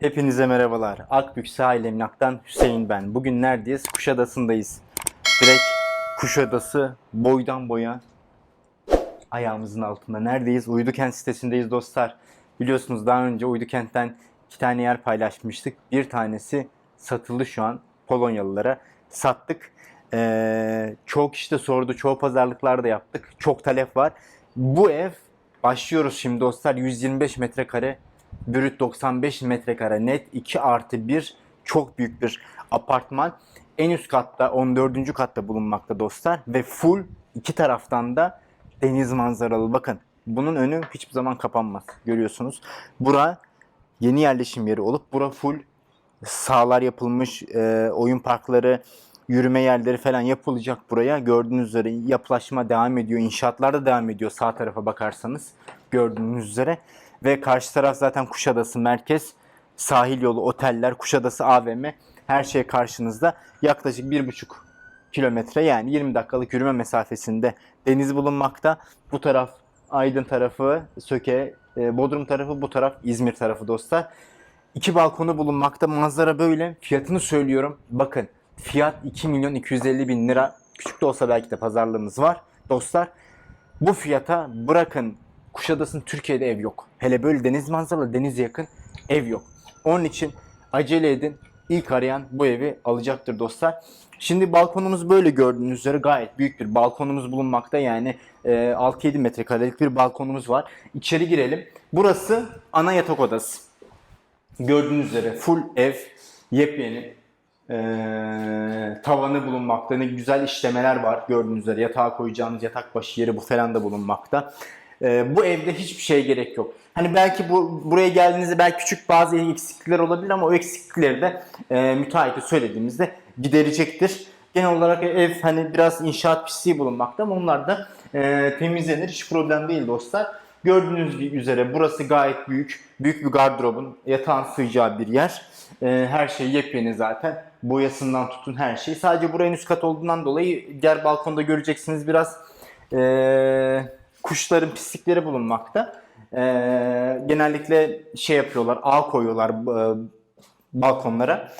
Hepinize merhabalar. Akbük Sahil Emlak'tan Hüseyin ben. Bugün neredeyiz? Kuşadası'ndayız. Direkt Kuşadası boydan boya ayağımızın altında. Neredeyiz? Uydukent sitesindeyiz dostlar. Biliyorsunuz daha önce Uydukent'ten iki tane yer paylaşmıştık. Bir tanesi satıldı şu an Polonyalılara. Sattık. Ee, çoğu kişi sordu. Çoğu pazarlıklar da yaptık. Çok talep var. Bu ev başlıyoruz şimdi dostlar. 125 metrekare Brüt 95 metrekare net 2 artı 1 çok büyük bir apartman. En üst katta 14. katta bulunmakta dostlar ve full iki taraftan da deniz manzaralı. Bakın bunun önü hiçbir zaman kapanmaz. Görüyorsunuz. Bura yeni yerleşim yeri olup bura full sahalar yapılmış, e, oyun parkları, yürüme yerleri falan yapılacak buraya. Gördüğünüz üzere yapılaşma devam ediyor. İnşaatlar da devam ediyor sağ tarafa bakarsanız. Gördüğünüz üzere. Ve karşı taraf zaten Kuşadası merkez. Sahil yolu, oteller, Kuşadası AVM her şey karşınızda. Yaklaşık 1,5 kilometre yani 20 dakikalık yürüme mesafesinde deniz bulunmakta. Bu taraf Aydın tarafı, Söke, e, Bodrum tarafı, bu taraf İzmir tarafı dostlar. İki balkonu bulunmakta. Manzara böyle. Fiyatını söylüyorum. Bakın fiyat 2 milyon 250 bin lira. Küçük de olsa belki de pazarlığımız var. Dostlar bu fiyata bırakın Kuşadası'nın Türkiye'de ev yok. Hele böyle deniz manzaralı denize yakın ev yok. Onun için acele edin. İlk arayan bu evi alacaktır dostlar. Şimdi balkonumuz böyle gördüğünüz üzere gayet büyük bir balkonumuz bulunmakta. Yani e, 6-7 metrekarelik bir balkonumuz var. İçeri girelim. Burası ana yatak odası. Gördüğünüz üzere full ev, yepyeni ee, tavanı bulunmakta. Ne güzel işlemeler var gördüğünüz üzere. Yatağa koyacağınız yatak başı yeri bu falan da bulunmakta. Ee, bu evde hiçbir şeye gerek yok. Hani belki bu buraya geldiğinizde belki küçük bazı eksiklikler olabilir ama o eksiklikleri de e, müteahhite söylediğimizde giderecektir. Genel olarak ev hani biraz inşaat pisliği bulunmakta ama onlar da e, temizlenir. Hiç problem değil dostlar. Gördüğünüz üzere burası gayet büyük. Büyük bir gardırobun, yatağın sığacağı bir yer. E, her şey yepyeni zaten. Boyasından tutun her şey. Sadece buranın üst kat olduğundan dolayı diğer balkonda göreceksiniz biraz e, kuşların pislikleri bulunmakta. E, genellikle şey yapıyorlar, ağ koyuyorlar e, balkonlara.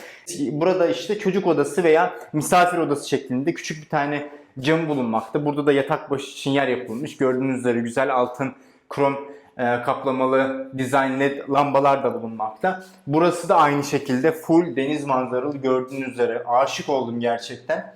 Burada işte çocuk odası veya misafir odası şeklinde küçük bir tane cam bulunmakta. Burada da yatak başı için yer yapılmış. Gördüğünüz üzere güzel altın krom e, kaplamalı dizayn led lambalar da bulunmakta. Burası da aynı şekilde full deniz manzaralı gördüğünüz üzere. Aşık oldum gerçekten.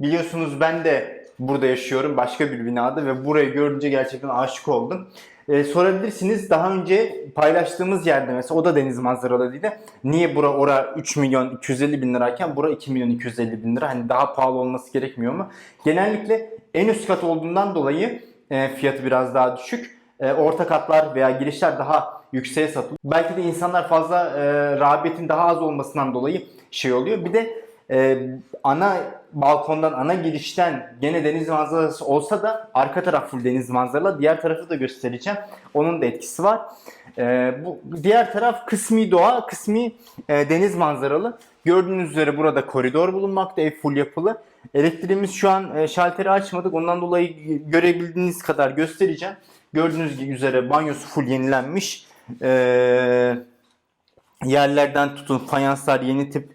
Biliyorsunuz ben de burada yaşıyorum başka bir binada ve burayı görünce gerçekten aşık oldum. Ee, sorabilirsiniz daha önce paylaştığımız yerde mesela o da deniz manzaralıydı. Niye bura ora 3 milyon 250 bin lirayken bura 2 milyon 250 bin lira hani daha pahalı olması gerekmiyor mu? Genellikle en üst kat olduğundan dolayı e, fiyatı biraz daha düşük. E, orta katlar veya girişler daha yükseğe satılıyor. Belki de insanlar fazla e, rağbetin daha az olmasından dolayı şey oluyor. Bir de e, ana balkondan, ana girişten gene deniz manzarası olsa da arka taraf full deniz manzaralı. Diğer tarafı da göstereceğim. Onun da etkisi var. E, bu diğer taraf kısmi doğa, kısmi e, deniz manzaralı. Gördüğünüz üzere burada koridor bulunmakta, ev full yapılı. Elektriğimiz şu an e, şalteri açmadık. Ondan dolayı görebildiğiniz kadar göstereceğim. Gördüğünüz üzere banyosu full yenilenmiş. E, yerlerden tutun fayanslar yeni tip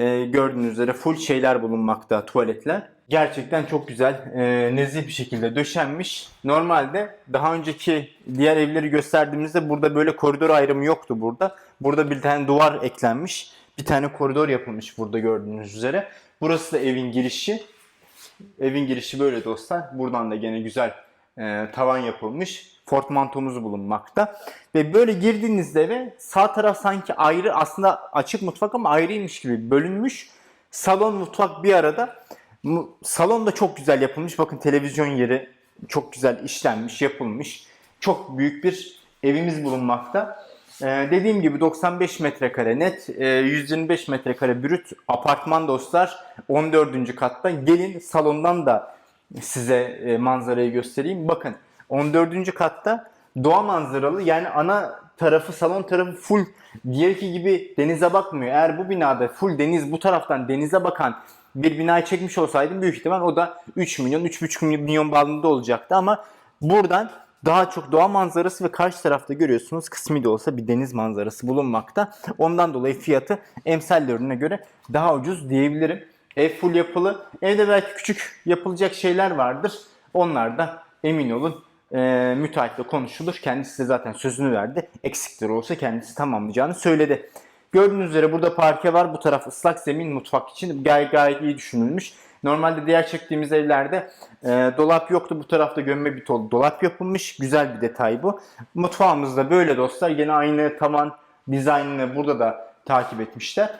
e, gördüğünüz üzere full şeyler bulunmakta tuvaletler. Gerçekten çok güzel, e, nezih bir şekilde döşenmiş. Normalde daha önceki diğer evleri gösterdiğimizde burada böyle koridor ayrımı yoktu burada. Burada bir tane duvar eklenmiş. Bir tane koridor yapılmış burada gördüğünüz üzere. Burası da evin girişi. Evin girişi böyle dostlar. Buradan da gene güzel e, tavan yapılmış. Portmantomuz bulunmakta. Ve böyle girdiğinizde eve sağ taraf sanki ayrı aslında açık mutfak ama ayrıymış gibi bölünmüş. Salon mutfak bir arada. Salon da çok güzel yapılmış. Bakın televizyon yeri çok güzel işlenmiş, yapılmış. Çok büyük bir evimiz bulunmakta. Ee, dediğim gibi 95 metrekare net, e, 125 metrekare brüt apartman dostlar 14. katta. Gelin salondan da size e, manzarayı göstereyim. Bakın 14. katta doğa manzaralı yani ana tarafı salon tarafı full diğerki gibi denize bakmıyor. Eğer bu binada full deniz bu taraftan denize bakan bir binayı çekmiş olsaydım büyük ihtimal o da 3 milyon 3,5 milyon bandında olacaktı ama buradan daha çok doğa manzarası ve karşı tarafta görüyorsunuz kısmi de olsa bir deniz manzarası bulunmakta. Ondan dolayı fiyatı emsallerine göre daha ucuz diyebilirim. Ev full yapılı. Evde belki küçük yapılacak şeyler vardır. Onlar da emin olun e, müteahhitle konuşulur. Kendisi de zaten sözünü verdi. Eksikleri olsa kendisi tamamlayacağını söyledi. Gördüğünüz üzere burada parke var. Bu taraf ıslak zemin mutfak için gayet, gayet iyi düşünülmüş. Normalde diğer çektiğimiz evlerde e, dolap yoktu. Bu tarafta gömme bir dolap yapılmış. Güzel bir detay bu. Mutfağımız da böyle dostlar. Yine aynı tavan dizaynını burada da takip etmişler.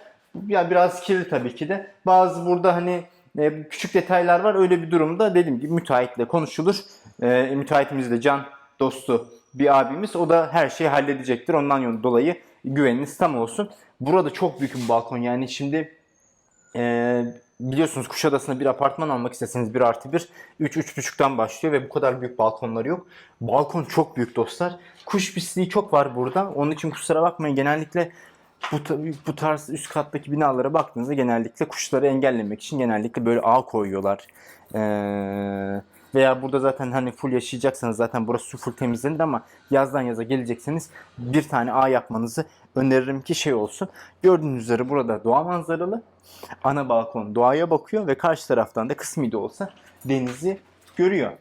Ya biraz kirli tabii ki de. Bazı burada hani e, küçük detaylar var. Öyle bir durumda dediğim gibi müteahhitle konuşulur. E, müteahhitimiz de can dostu bir abimiz. O da her şeyi halledecektir. Ondan dolayı güveniniz tam olsun. Burada çok büyük bir balkon. Yani şimdi e, biliyorsunuz Kuşadası'nda bir apartman almak isteseniz 1 artı 1 3-3,5'tan başlıyor ve bu kadar büyük balkonları yok. Balkon çok büyük dostlar. Kuş pisliği çok var burada. Onun için kusura bakmayın genellikle bu, bu tarz üst kattaki binalara baktığınızda genellikle kuşları engellemek için genellikle böyle ağ koyuyorlar. Ee, veya burada zaten hani full yaşayacaksanız zaten burası su full temizlenir ama yazdan yaza gelecekseniz bir tane ağ yapmanızı öneririm ki şey olsun. Gördüğünüz üzere burada doğa manzaralı. Ana balkon doğaya bakıyor ve karşı taraftan da kısmi de olsa denizi görüyor.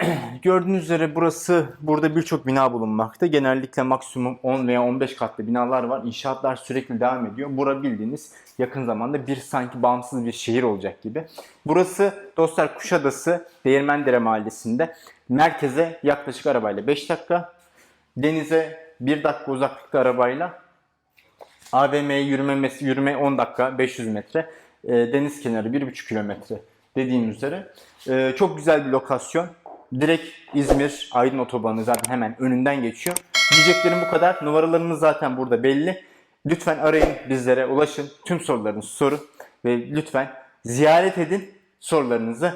Gördüğünüz üzere burası burada birçok bina bulunmakta. Genellikle maksimum 10 veya 15 katlı binalar var. İnşaatlar sürekli devam ediyor. Bura bildiğiniz yakın zamanda bir sanki bağımsız bir şehir olacak gibi. Burası dostlar Kuşadası Değirmendere Mahallesi'nde. Merkeze yaklaşık arabayla 5 dakika. Denize 1 dakika uzaklıkta arabayla. AVM'ye yürüme, yürüme 10 dakika 500 metre. E, deniz kenarı 1,5 kilometre dediğim üzere. E, çok güzel bir lokasyon. Direkt İzmir Aydın Otobanı zaten hemen önünden geçiyor. Diyeceklerim bu kadar. Numaralarımız zaten burada belli. Lütfen arayın bizlere ulaşın. Tüm sorularınızı sorun. Ve lütfen ziyaret edin sorularınızı.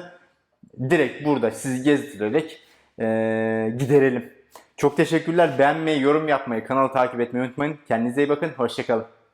Direkt burada sizi gezdirerek e, giderelim. Çok teşekkürler. Beğenmeyi, yorum yapmayı, kanalı takip etmeyi unutmayın. Kendinize iyi bakın. Hoşçakalın.